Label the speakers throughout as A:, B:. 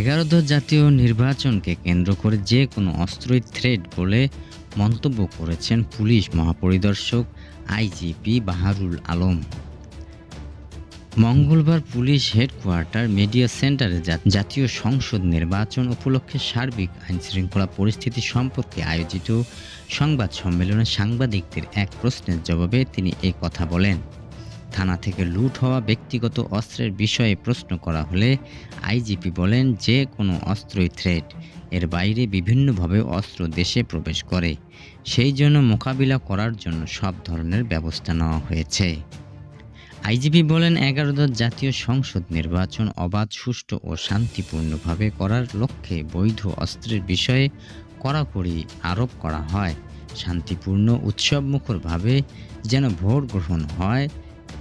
A: এগারোদশ জাতীয় নির্বাচনকে কেন্দ্র করে যে কোনো অস্ত্রই থ্রেড বলে মন্তব্য করেছেন পুলিশ মহাপরিদর্শক আইজিপি বাহারুল আলম। মঙ্গলবার পুলিশ হেডকোয়ার্টার মিডিয়া সেন্টারে জাতীয় সংসদ নির্বাচন উপলক্ষে সার্বিক আইনশৃঙ্খলা পরিস্থিতি সম্পর্কে আয়োজিত সংবাদ সম্মেলনে সাংবাদিকদের এক প্রশ্নের জবাবে তিনি এই কথা বলেন। থানা থেকে লুট হওয়া ব্যক্তিগত অস্ত্রের বিষয়ে প্রশ্ন করা হলে আইজিপি বলেন যে কোনো অস্ত্রই থ্রেট এর বাইরে বিভিন্নভাবে অস্ত্র দেশে প্রবেশ করে। সেই জন্য মোকাবিলা করার জন্য সব ধরনের ব্যবস্থা নেওয়া হয়েছে। আইজিপি বলেন এগারো এগারোদশ জাতীয় সংসদ নির্বাচন অবাধ, সুষ্ঠু ও শান্তিপূর্ণভাবে করার লক্ষ্যে বৈধ অস্ত্রের বিষয়ে কড়াকড়ি আরোপ করা হয়। শান্তিপূর্ণ উৎসবমুখরভাবে যেন ভোট গ্রহণ হয়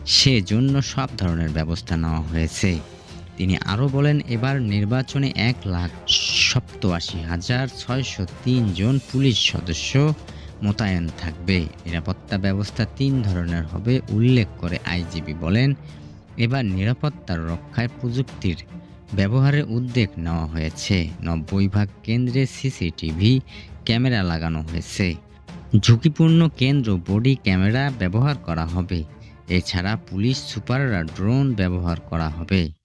A: সেজন্য সব ধরনের ব্যবস্থা নেওয়া হয়েছে। তিনি আরও বলেন, এবার নির্বাচনে এক লাখ সপ্তআশি হাজার ছয়শো জন পুলিশ সদস্য মোতায়েন থাকবে। নিরাপত্তা ব্যবস্থা তিন ধরনের হবে, উল্লেখ করে আইজিপি বলেন, এবার নিরাপত্তার রক্ষায় প্রযুক্তির ব্যবহারের উদ্যোগ নেওয়া হয়েছে। নব্বই ভাগ কেন্দ্রে সিসিটিভি ক্যামেরা লাগানো হয়েছে। ঝুঁকিপূর্ণ কেন্দ্র, বডি ক্যামেরা ব্যবহার করা হবে। এছাড়া পুলিশ সুপাররা ড্রোন ব্যবহার করা হবে।